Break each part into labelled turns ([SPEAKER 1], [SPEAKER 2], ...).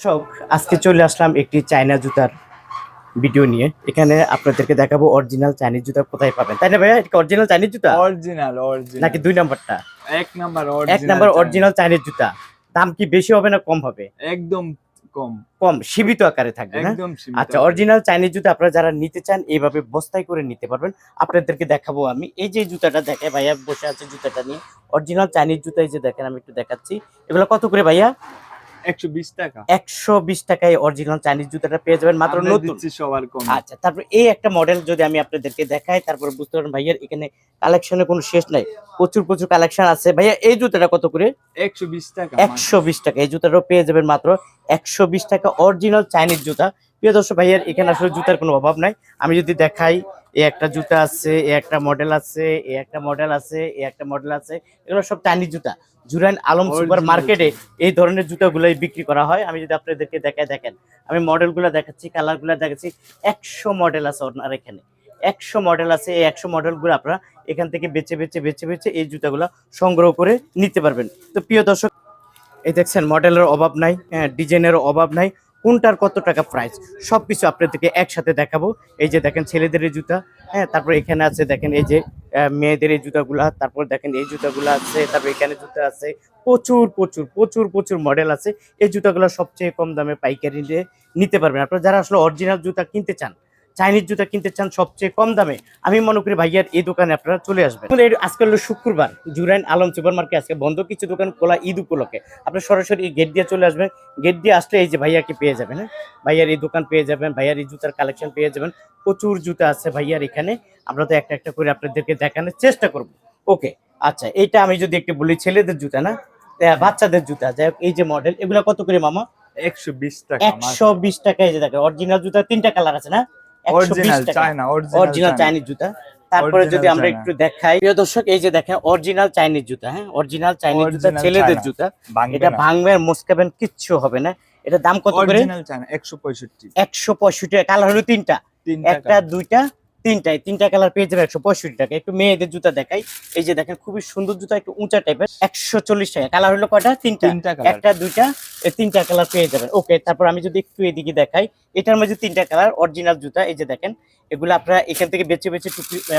[SPEAKER 1] দর্শক আজকে চলে আসলাম একটি চায়না জুতার ভিডিও নিয়ে। এখানে আপনাদেরকে দেখাবো অরিজিনাল চাইনিজ জুতা কোথায় পাবেন। তাই না ভাইয়া? এটা অরিজিনাল চাইনিজ জুতা?
[SPEAKER 2] অরিজিনাল অরিজিনাল
[SPEAKER 1] নাকি দুই নাম্বারটা?
[SPEAKER 2] এক নাম্বার
[SPEAKER 1] এক নাম্বার অরিজিনাল চাইনিজ জুতা। দাম কি বেশি হবে না কম হবে?
[SPEAKER 2] একদম কম।
[SPEAKER 1] কম সীমিত আকারে থাকবে না?
[SPEAKER 2] একদম
[SPEAKER 1] আচ্ছা অরিজিনাল চাইনিজ জুতা আপনারা যারা নিতে চান এইভাবে বস্তায় করে নিতে পারবেন। আপনাদেরকে দেখাবো আমি। এই যে জুতাটা দেখে ভাইয়া বসে আছে জুতাটা নিয়ে। অরিজিনাল চাইনিজ জুতা এই যে দেখেন আমি একটু দেখাচ্ছি। এগুলো কত করে ভাইয়া?
[SPEAKER 2] একশো বিশ টাকা।
[SPEAKER 1] একশো বিশ টাকায় অরিজিনাল চাইনিজ জুতাটা পেয়ে যাবেন মাত্র নতুন।
[SPEAKER 2] সবার কম।
[SPEAKER 1] আচ্ছা তারপর এই একটা মডেল যদি আমি আপনাদেরকে দেখাই তারপর বুঝতে পারবেন ভাইয়ার এখানে কালেকশনের কোনো শেষ নাই। প্রচুর প্রচুর কালেকশন আছে। ভাইয়া এই জুতাটা কত করে?
[SPEAKER 2] একশো বিশ টাকা
[SPEAKER 1] একশো বিশ টাকা। এই জুতাটাও পেয়ে যাবেন মাত্র একশো বিশ টাকা অরিজিনাল চাইনিজ জুতা। প্রিয় দর্শক ভাইয়ার এখানে আসলে জুতার কোনো অভাব নাই। আমি যদি দেখাই এ একটা জুতা আছে এ একটা মডেল আছে এ একটা মডেল আছে এ একটা মডেল আছে। এগুলো সব চাইনিজ জুতা। জুরাইন আলম সুপার মার্কেটে এই ধরনের জুতাগুলোই বিক্রি করা হয়। আমি যদি আপনাদেরকে দেখায় দেখেন আমি মডেলগুলো দেখাচ্ছি কালারগুলো দেখাচ্ছি একশো মডেল আছে ওনার এখানে। একশো মডেল আছে এই একশো মডেলগুলো আপনারা এখান থেকে বেছে বেছে বেছে বেছে এই জুতাগুলো সংগ্রহ করে নিতে পারবেন। তো প্রিয় দর্শক এই দেখছেন মডেলের অভাব নাই হ্যাঁ ডিজাইনের অভাব নাই। কোনটার কত টাকা প্রাইস সব কিছু আপনাদেরকে একসাথে দেখাবো। এই যে দেখেন ছেলেদের এই জুতা হ্যাঁ তারপর এখানে আছে দেখেন এই যে মেয়েদের এই জুতাগুলা, তারপর দেখেন এই জুতাগুলো আছে, তারপর এখানে জুতা আছে, প্রচুর প্রচুর প্রচুর প্রচুর মডেল আছে। এই জুতাগুলো সবচেয়ে কম দামে পাইকারি নিতে পারবেন। আপনারা যারা আসলে অরিজিনাল জুতা কিনতে চান চাইনিজ জুতা কিনতে চান সবচেয়ে কম দামে আমি মনে করি ভাইয়ার এই দোকানে আপনারা চলে আসবেন। আজকে হলো শুক্রবার জুরাইন আলম সুপার মার্কেট আজকে বন্ধ কিছু দোকান খোলা ঈদ উপলক্ষে। আপনারা সরাসরি গেট দিয়ে চলে আসবেন। গেট দিয়ে আসলে এই যে ভাইয়াকে পেয়ে যাবেন হ্যাঁ? ভাইয়ার এই দোকান পেয়ে যাবেন ভাইয়ার এই জুতার কালেকশন পেয়ে যাবেন। প্রচুর জুতা আছে ভাইয়ার এখানে। আমরা তো একটা একটা করে আপনাদেরকে দেখানোর চেষ্টা করব। ওকে আচ্ছা এইটা আমি যদি একটু বলি ছেলেদের জুতা না? বাচ্চাদের জুতা যাই এই যে মডেল এগুলো কত করে মামা?
[SPEAKER 2] একশো বিশ টাকা
[SPEAKER 1] একশো বিশ টাকা এই যে দেখেন অরিজিনাল জুতা তিনটা কালার আছে না?
[SPEAKER 2] অরিজিনাল চায়না
[SPEAKER 1] অরিজিনাল চাইনিজ জুতা। তারপরে যদি আমরা একটু দেখাই প্রিয় দর্শক এই যে দেখেন অরিজিনাল চাইনিজ জুতা হ্যাঁ? অরিজিনাল চাইনিজ জুতা ছেলেদের জুতা। এটা ভাঙবেন মুসকাবেন কিচ্ছু হবে না। এটা দাম কত করে?
[SPEAKER 2] একশো পঁয়ষট্টি।
[SPEAKER 1] একশো পঁয়ষট্টি কালার হলো তিনটা।
[SPEAKER 2] তিন
[SPEAKER 1] একটা দুইটা তিনটা। এই তিনটা কালার পেয়ে যাবে একশো পঁয়ষট্টি টাকা। একটু মেয়েদের জুতা দেখাই। এই যে দেখেন খুবই সুন্দর জুতা একটু উঁচা টাইপের একশো চল্লিশ টাকা। কালার হলো কয়টা? তিনটা।
[SPEAKER 2] তিনটা
[SPEAKER 1] একটা দুইটা এই তিনটা কালার পেয়ে যাবেন। ওকে তারপর আমি যদি একটু এদিকে দেখাই এটার মধ্যে তিনটা কালার অরিজিনাল জুতা এই যে দেখেন এগুলো আপনারা এখান থেকে বেছে বেছে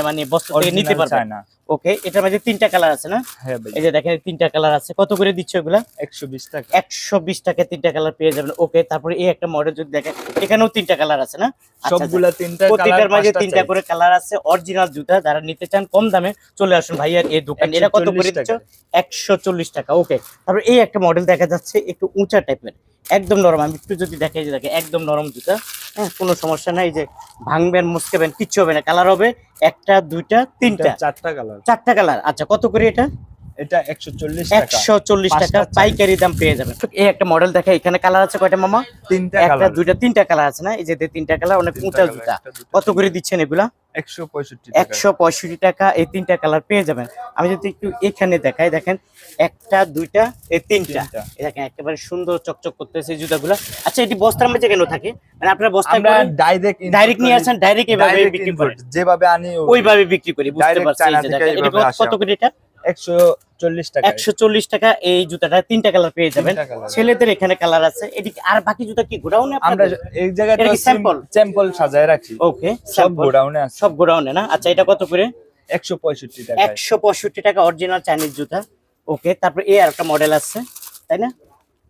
[SPEAKER 1] মানে বস্তা থেকে নিতে পারবেন। ওকে এটার মধ্যে তিনটা কালার আছে না?
[SPEAKER 2] হ্যাঁ ভাই।
[SPEAKER 1] এই যে দেখেন তিনটা কালার আছে। কত করে দিচ্ছে
[SPEAKER 2] একশো বিশ টাকা।
[SPEAKER 1] একশো বিশ টাকা তিনটা কালার পেয়ে যাবেন। ওকে তারপরে এই একটা মডেল যদি দেখেন এখানেও তিনটা কালার আছে না? আচ্ছা, আচ্ছা।
[SPEAKER 2] সবগুলা তিনটা
[SPEAKER 1] প্রত্যেকটার
[SPEAKER 2] কালার
[SPEAKER 1] মাঝে তিনটা করে কালার আছে অরিজিনাল জুতা। যারা নিতে চান কম দামে চলে আসুন ভাইয়ার এই দোকান এটা কত করে
[SPEAKER 2] 140
[SPEAKER 1] দিচ্ছ?
[SPEAKER 2] টাকা।
[SPEAKER 1] একশো চল্লিশ টাকা। ওকে তারপর এই একটা মডেল দেখা যাচ্ছে একটু উঁচা টাইপের একদম নরম। আমি একটু যদি দেখাই যে দেখে একদম নরম জুতা। হ্যাঁ কোনো সমস্যা নাই যে ভাঙবেন মুসকেবেন কিচ্ছু হবে না। কালার হবে একটা দুইটা তিনটা।
[SPEAKER 2] চারটা কালার
[SPEAKER 1] চারটা কালার আচ্ছা কত করে এটা?
[SPEAKER 2] এটা একশো চল্লিশ টাকা।
[SPEAKER 1] পাইকারি দাম পেয়ে যাবেন। এই একটা মডেল দেখা এখানে কালার আছে কয়টা মামা?
[SPEAKER 2] তিনটা
[SPEAKER 1] একটা দুইটা তিনটা কালার আছে না? এই যে তিনটা কালার অনেক উঁচা জুতা। কত করে দিচ্ছেন এগুলা?
[SPEAKER 2] একশো পঁয়ষট্টি
[SPEAKER 1] একশো পঁয়ষট্টি টাকা এই তিনটা কালার পেয়ে যাবেন। আমি যদি একটু এখানে দেখাই দেখেন একটা দুইটা এই তিনটা। দেখেন একেবারে সুন্দর চকচক করতেছে জুতাগুলো। আচ্ছা এটি বস্তার মধ্যে কেন থাকে? মানে আপনার বস্তা
[SPEAKER 2] আমরা ডাইরেক্ট
[SPEAKER 1] ডাইরেক্ট নিয়ে আসেন ডাইরেক্ট এভাবে বিক্রি করেন।
[SPEAKER 2] যেভাবে আনি
[SPEAKER 1] ওইভাবে বিক্রি করি বুঝতে
[SPEAKER 2] Direct
[SPEAKER 1] পারছি এই যে এটা কত করে এটা
[SPEAKER 2] একশো চল্লিশ টাকা।
[SPEAKER 1] একশো চল্লিশ টাকা এই জুতাটা তিনটা কালার পেয়ে যাবেন। ছেলেদের এখানে কালার আছে। এদিকে আর বাকি জুতা কি গোডাউনে
[SPEAKER 2] আমরা এই স্যাম্পল সাজায় রাখি।
[SPEAKER 1] ওকে
[SPEAKER 2] সব গোডাউনে আছে।
[SPEAKER 1] সব গোডাউনে না? আচ্ছা এটা কত করে?
[SPEAKER 2] একশো পঁয়ষট্টি টাকা
[SPEAKER 1] একশো পঁয়ষট্টি টাকা অরিজিনাল চাইনিজ জুতা। ওকে তারপর আর একটা মডেল আছে তাই না?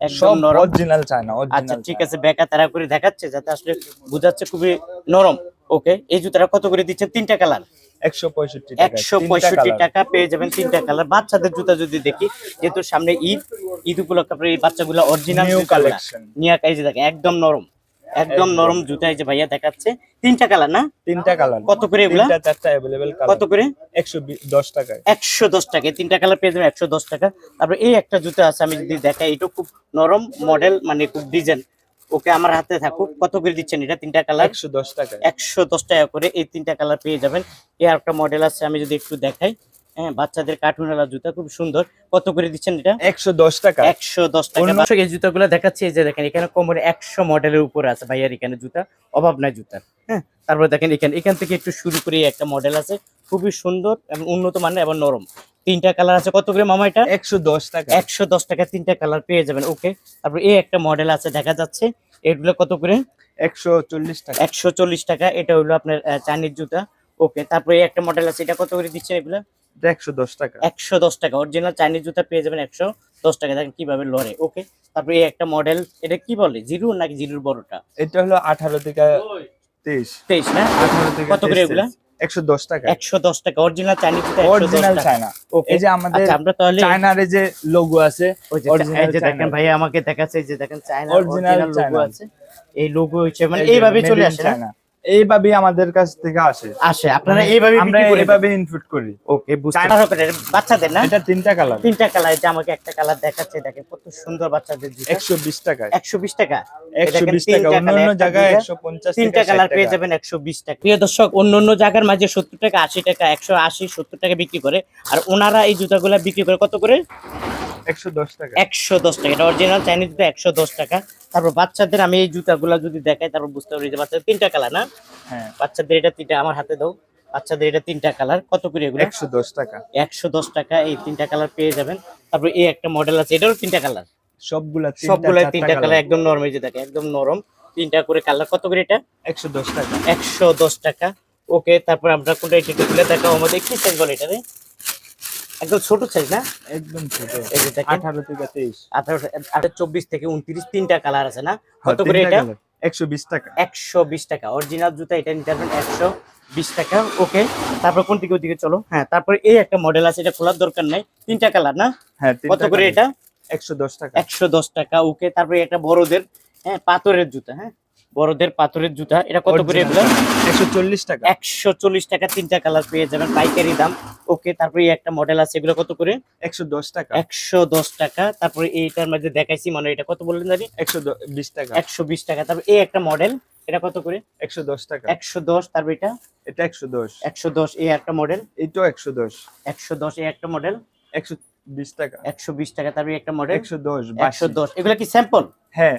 [SPEAKER 1] একদম নরম।
[SPEAKER 2] অরিজিনাল চায়না
[SPEAKER 1] আচ্ছা ঠিক আছে বেকা তারা করে দেখাচ্ছে যাতে আসলে বুঝাচ্ছে খুবই নরম। ওকে এই জুতাটা কত করে দিচ্ছে তিনটা কালার।
[SPEAKER 2] একশো পঁয়ষট্টি টাকা
[SPEAKER 1] একশো পঁয়ষট্টি টাকা পেয়ে যাবেন তিনটা কালার। বাচ্চাদের জুতা যদি দেখি যেহেতু সামনে ঈদ ঈদ উপলক্ষে এই বাচ্চাগুলো অরিজিনাল। নিয়ে এই দেখেন একদম নরম। একদম নরম জুতা এই যে ভাইয়া দেখাচ্ছে। তিনটা কালার না?
[SPEAKER 2] তিনটা কালার।
[SPEAKER 1] কত করে এগুলা?
[SPEAKER 2] তিনটা চারটা অ্যাভেলেবেল
[SPEAKER 1] কত করে?
[SPEAKER 2] একশো দশ টাকায়।
[SPEAKER 1] একশো দশ টাকা। তিনটা কালার পেয়ে যাবেন একশো দশ টাকা। তারপরে এই একটা জুতো আছে আমি যদি দেখাই এটা খুব নরম মডেল মানে খুব ডিজাইন ওকে আমার হাতে থাকুক। কত করে দিচ্ছেন এটা তিনটা কালার?
[SPEAKER 2] একশো দশ টাকায়।
[SPEAKER 1] একশো দশ টাকা করে এই তিনটা কালার পেয়ে যাবেন। এই একটা মডেল আছে আমি যদি একটু দেখাই। হ্যাঁ বাচ্চাদের কার্টুনওয়ালা জুতা খুব সুন্দর। কত করে দিচ্ছেন এটা?
[SPEAKER 2] একশো দশ টাকা।
[SPEAKER 1] একশো দশ টাকা। এই জুতাগুলো দেখাচ্ছি এই যে দেখেন এখানে কোমরে একশো মডেলের উপরে আছে ভাইয়ার এখানে জুতা অভাব নাই জুতার হ্যাঁ তারপরে দেখেন এখানে এখান থেকে একটু শুরু করে একটা মডেল আছে। খুবই সুন্দর এবং উন্নত মানের এবং নরম। তিনটা কালার আছে কত করে মামা এটা?
[SPEAKER 2] একশো দশ টাকা।
[SPEAKER 1] একশো দশ টাকা তিনটা কালার পেয়ে যাবেন ওকে তারপর এই একটা মডেল আছে দেখা যাচ্ছে। এগুলো কত করে?
[SPEAKER 2] একশো চল্লিশ টাকা।
[SPEAKER 1] একশো চল্লিশ টাকা এটা হলো আপনার চাইনিজ জুতা ওকে তারপরে এই একটা মডেল আছে এটা কত করে দিচ্ছে এগুলো?
[SPEAKER 2] এটা একশো দশ টাকা।
[SPEAKER 1] একশো দশ টাকা। অরিজিনাল চাইনিজ জুতা পেয়ে যাবেন একশো দশ টাকা। দেখেন কীভাবে লড়ে। ওকে তারপরে এই একটা মডেল এটা কি বলে? জিরো নাকি জিরোর বড়টা?
[SPEAKER 2] এটা হলো আঠারো থেকে তেইশ।
[SPEAKER 1] তেইশ না?
[SPEAKER 2] আঠারো থেকে
[SPEAKER 1] কত করে এগুলা?
[SPEAKER 2] একশো দশ টাকা।
[SPEAKER 1] একশো দশ টাকা। অরিজিনাল চাইনিজ জুতা
[SPEAKER 2] অরিজিনাল চায়না
[SPEAKER 1] ওকে
[SPEAKER 2] এই যে আমাদের
[SPEAKER 1] আচ্ছা আমরা তাহলে
[SPEAKER 2] চায়নার যে লোগো আছে
[SPEAKER 1] এই যে দেখেন। ভাইয়া আমাকে দেখাচ্ছে যে দেখেন চায়না অরিজিনাল লোগো আছে। এই লোগো হিসেবে মানে এইভাবে চলে আসে না।
[SPEAKER 2] এইভাবেই আমাদের কাছ থেকে আসে।
[SPEAKER 1] আসে। আপনারা এইভাবে
[SPEAKER 2] আমরা এইভাবে ইনপুট করি
[SPEAKER 1] ওকে বুঝতে এটা বাচ্চাদের না?
[SPEAKER 2] এটা তিনটা কালার
[SPEAKER 1] তিনটা কালার যে আমাকে একটা কালার দেখাচ্ছে দেখেন কত সুন্দর বাচ্চাদের জুতা
[SPEAKER 2] একশো বিশ টাকায়।
[SPEAKER 1] একশো বিশ টাকা।
[SPEAKER 2] একশো
[SPEAKER 1] দেখেন
[SPEAKER 2] বিশ টাকা
[SPEAKER 1] তিনটা
[SPEAKER 2] অন্য অন্য
[SPEAKER 1] colour, একটা
[SPEAKER 2] জায়গায়
[SPEAKER 1] দুইটা,
[SPEAKER 2] একশো পঞ্চাশ
[SPEAKER 1] তিনটা কালার পেয়ে যাবেন একশো বিশ টাকা। প্রিয় দর্শক অন্য অন্য জায়গার মাঝে সত্তর টাকা আশি টাকা একশো আশি সত্তর টাকা বিক্রি করে। আর ওনারা এই জুতাগুলা বিক্রি করে কত করে?
[SPEAKER 2] একশো দশ টাকা।
[SPEAKER 1] একশো দশ টাকা। এটা অরিজিনাল চাইনিজ জুতা একশো দশ টাকা। তারপর বাচ্চাদের আমি এই জুতাগুলা যদি দেখাই তারপর বুঝতে পারি যে বাচ্চাদের তিনটা কালার না?
[SPEAKER 2] হ্যাঁ।
[SPEAKER 1] বাচ্চাদের এটা তিনটা আমার হাতে দাও। বাচ্চাদের এটা তিনটা কালার কত করে এগুলো?
[SPEAKER 2] একশো দশ টাকা।
[SPEAKER 1] একশো দশ টাকা এই তিনটা কালার পেয়ে যাবেন। তারপর এই একটা মডেল আছে এটারও তিনটা কালার
[SPEAKER 2] সবগুলা
[SPEAKER 1] সবগুলাই তিনটা কালার একদম নরম যে দেখে একদম নরম। তিনটা করে কালার কত করে এটা?
[SPEAKER 2] একশো দশ টাকা।
[SPEAKER 1] একশো দশ টাকা। ওকে তারপর আমরা কোনটা এটা দেখাও আমাদের কি সাইজ বলে এটা রে একদম ছোট সাইজ না?
[SPEAKER 2] একদম ছোট। আঠারো থেকে তেইশ।
[SPEAKER 1] আঠারো আঠারো চব্বিশ থেকে উনত্রিশ তিনটা কালার আছে না? কত করে এটা?
[SPEAKER 2] একশো বিশ টাকা।
[SPEAKER 1] একশো বিশ টাকা। অরিজিনাল জুতা এটা নিতে পারবেন একশো বিশ টাকা। ওকে তারপর কোন দিকে ওদিকে চলো। হ্যাঁ তারপর এই একটা মডেল আছে এটা খোলার দরকার নাই। তিনটা কালার না?
[SPEAKER 2] হ্যাঁ
[SPEAKER 1] কত করে এটা?
[SPEAKER 2] একশো দশ টাকা।
[SPEAKER 1] একশো দশ টাকা। ওকে তারপরে একটা বড়দের হ্যাঁ পাথরের জুতা হ্যাঁ? বড়দের পাথরের জুতা। এটা কত করে এগুলো?
[SPEAKER 2] একশো চল্লিশ টাকা।
[SPEAKER 1] একশো চল্লিশ টাকা তিনটা কালার পেয়ে যাবেন পাইকারি দাম। ওকে তারপরে একটা মডেল আছে এগুলো কত করে?
[SPEAKER 2] একশো দশ টাকা।
[SPEAKER 1] একশো দশ টাকা। তারপরে এইটার মধ্যে দেখাইছি মানে এটা কত বললেন জানি
[SPEAKER 2] একশো বিশ টাকা।
[SPEAKER 1] একশো বিশ টাকা। তারপর এই একটা মডেল এটা কত করে?
[SPEAKER 2] একশো দশ টাকা।
[SPEAKER 1] একশো দশ তারপর এটা?
[SPEAKER 2] এটা একশো দশ।
[SPEAKER 1] একশো দশ এই একটা মডেল
[SPEAKER 2] এটাও একশো দশ।
[SPEAKER 1] একশো দশ এই একটা মডেল
[SPEAKER 2] একশো বিশ টাকা।
[SPEAKER 1] একশো বিশ টাকা তারপরে একটা মডেল
[SPEAKER 2] একশো দশ
[SPEAKER 1] একশো দশ। এগুলো কি স্যাম্পল
[SPEAKER 2] হ্যাঁ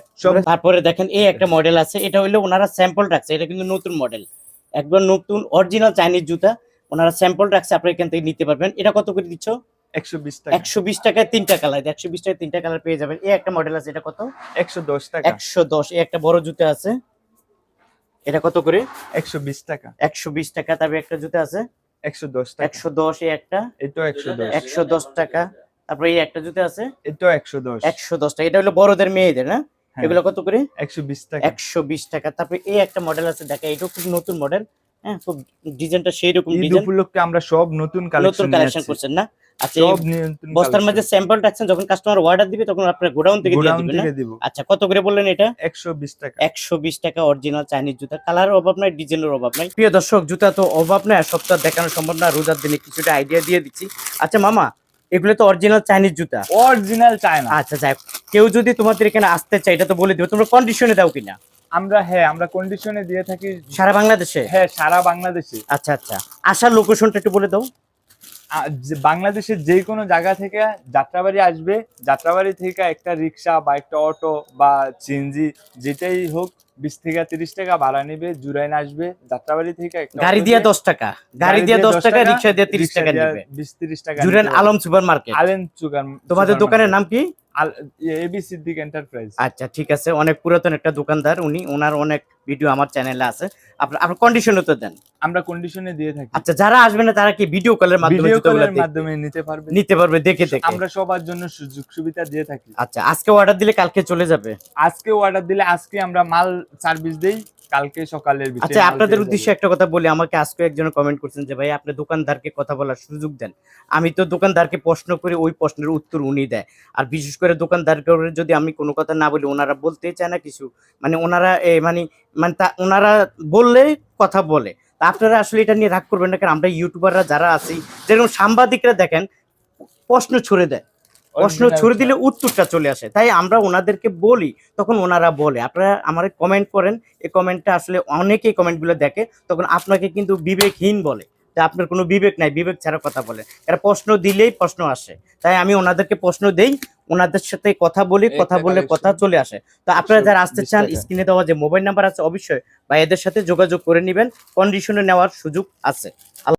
[SPEAKER 1] তারপরে দেখেন এই একটা মডেল আছে এটা হইল ওনারা স্যাম্পল রাখছে এটা কিন্তু নতুন মডেল একবার নতুন অরিজিনাল চাইনিজ জুতা ওনারা স্যাম্পল রাখছে আপনি এখান থেকে নিতে পারবেন। এটা কত করে দিচ্ছ?
[SPEAKER 2] একশো বিশ
[SPEAKER 1] টাকায় তিনটা কালার একশো বিশ টাকায় তিনটা কালার পেয়ে যাবেন। এই একটা মডেল আছে এটা কত?
[SPEAKER 2] একশো দশ টাকা।
[SPEAKER 1] একশো দশ এই একটা বড় জুতা আছে। এটা কত করে?
[SPEAKER 2] একশো বিশ টাকা।
[SPEAKER 1] একশো বিশ টাকা তারপরে একটা জুতা আছে।
[SPEAKER 2] একশো দশ টাকা।
[SPEAKER 1] একশো দশ এই একটা?
[SPEAKER 2] এটাও একশো দশ।
[SPEAKER 1] একশো দশ টাকা। তারপরে এই একটা জুতা আছে?
[SPEAKER 2] এটাও একশো দশ।
[SPEAKER 1] একশো দশ টাকা। এটা হলো বড়দের মেয়েদের না?
[SPEAKER 2] হ্যাঁ,
[SPEAKER 1] এগুলো কত করে?
[SPEAKER 2] একশো বিশ টাকা।
[SPEAKER 1] একশো বিশ টাকা। তারপরে এই একটা মডেল আছে। দেখা এটাও খুব নতুন মডেল হ্যাঁ খুব ডিজাইনটা সেই রকম
[SPEAKER 2] ঈদ
[SPEAKER 1] ডিজাইন।
[SPEAKER 2] উপলক্ষে আমরা সব নতুন
[SPEAKER 1] নতুন
[SPEAKER 2] কালেকশন
[SPEAKER 1] কালেকশন করছেন না? আচ্ছা এই
[SPEAKER 2] সব নতুন
[SPEAKER 1] বস্তার মধ্যে স্যাম্পল রাখছেন যখন কাস্টমার অর্ডার দিবে তখন আপনার গোডাউন থেকে দিয়ে দিবেন না?
[SPEAKER 2] থেকে দিব।
[SPEAKER 1] আচ্ছা কত করে বললেন এটা?
[SPEAKER 2] একশো বিশ টাকা।
[SPEAKER 1] একশো বিশ টাকা অরিজিনাল চাইনিজ জুতা। কালার অভাব নাই ডিজাইনের অভাব নাই। প্রিয় দর্শক জুতা তো অভাব নাই সপ্তাহ দেখানো সম্ভব না। রোজার দিনে কিছুটা আইডিয়া দিয়ে দিচ্ছি। আচ্ছা মামা এগুলো তো অরিজিনাল চাইনিজ জুতা।
[SPEAKER 2] অরিজিনাল চায়না
[SPEAKER 1] আচ্ছা যাই কেউ যদি তোমাদের এখানে আসতে চায় এটা তো বলে দিও তোমরা কন্ডিশনে দাও কিনা।
[SPEAKER 2] আমরা হ্যাঁ আমরা কন্ডিশনে দিয়ে থাকি
[SPEAKER 1] সারা বাংলাদেশে?
[SPEAKER 2] হ্যাঁ সারা বাংলাদেশে।
[SPEAKER 1] আচ্ছা আচ্ছা। আসার লোকেশনটা একটু বলে দাও।
[SPEAKER 2] বাংলাদেশের যে কোনো জায়গা থেকে যাত্রাবাড়ি আসবে যাত্রাবাড়ি থেকে একটা রিক্সা বা একটা অটো বা সিএনজি যেটাই হোক বিশ থেকে তিরিশ টাকা ভাড়া নিবে জুরাইন আসবে যাত্রাবাড়ি থেকে
[SPEAKER 1] গাড়ি দিয়ে দশ টাকা। গাড়ি দিয়ে দশ টাকা রিক্সা দিয়ে তিরিশ টাকা
[SPEAKER 2] বিশ তিরিশ টাকা হবে।
[SPEAKER 1] আলম সুপার মার্কেট
[SPEAKER 2] আলেন চুগান
[SPEAKER 1] তোমাদের দোকানের নাম কি?
[SPEAKER 2] এবি এন্টারপ্রাইজ
[SPEAKER 1] আচ্ছা ঠিক আছে। অনেক পুরাতন একটা দোকানদার উনি ওনার অনেক ভিডিও আমার চ্যানেলে আছে। আপনার আপনার কন্ডিশনে তো দেন।
[SPEAKER 2] আমরা কন্ডিশনে দিয়ে থাকি।
[SPEAKER 1] আচ্ছা যারা আসবে না তারা কি ভিডিও কলের মাধ্যমে
[SPEAKER 2] ভিডিও কলের মাধ্যমে নিতে পারবে।
[SPEAKER 1] নিতে পারবে দেখে দেখে।
[SPEAKER 2] আমরা সবার জন্য সুযোগ সুবিধা দিয়ে থাকি।
[SPEAKER 1] আচ্ছা আজকে অর্ডার দিলে কালকে চলে যাবে?
[SPEAKER 2] আজকে অর্ডার দিলে আজকে আমরা মাল সার্ভিস দেই। কালকে সকালের ভিতরে
[SPEAKER 1] আচ্ছা আপনাদের উদ্দেশ্যে একটা কথা বলি আমাকে আজকে একজন কমেন্ট করছেন যে ভাই আপনি দোকানদারকে কথা বলার সুযোগ দেন। আমি তো দোকানদারকে প্রশ্ন করি ওই প্রশ্নের উত্তর উনি দেয়। আর বিশেষ করে দোকানদারকে যদি আমি কোনো কথা না বলি ওনারা বলতেই চায় না কিছু। মানে ওনারা মানে মানে তা ওনারা বললে কথা বলে। তা আপনারা আসলে এটা নিয়ে রাগ করবেন না কারণ আমরা ইউটিউবাররা যারা আছি যেরকম সাংবাদিকরা দেখেন প্রশ্ন ছুড়ে দেয়। প্রশ্ন ছুড়ে দিলে উত্তরটা চলে আসে। তাই আমরা ওনাদেরকে বলি তখন ওনারা বলে। আপনারা আমার কমেন্ট করেন। এই কমেন্টটা আসলে অনেকেই কমেন্টগুলো দেখে তখন আপনাকে কিন্তু বিবেকহীন বলে। যে আপনার কোনো বিবেক নাই বিবেক ছাড়া কথা বলে। এরা প্রশ্ন দিলেই প্রশ্ন আসে। তাই আমি ওনাদেরকে প্রশ্ন দেই ওনাদের সাথে কথা বলি কথা বলে কথা চলে আসে। তো আপনারা যারা আসতে চান স্ক্রিনে দেওয়া যে মোবাইল নাম্বার আছে অবশ্যই বা এদের সাথে যোগাযোগ করে নেবেন। কন্ডিশনে নেওয়ার সুযোগ আছে।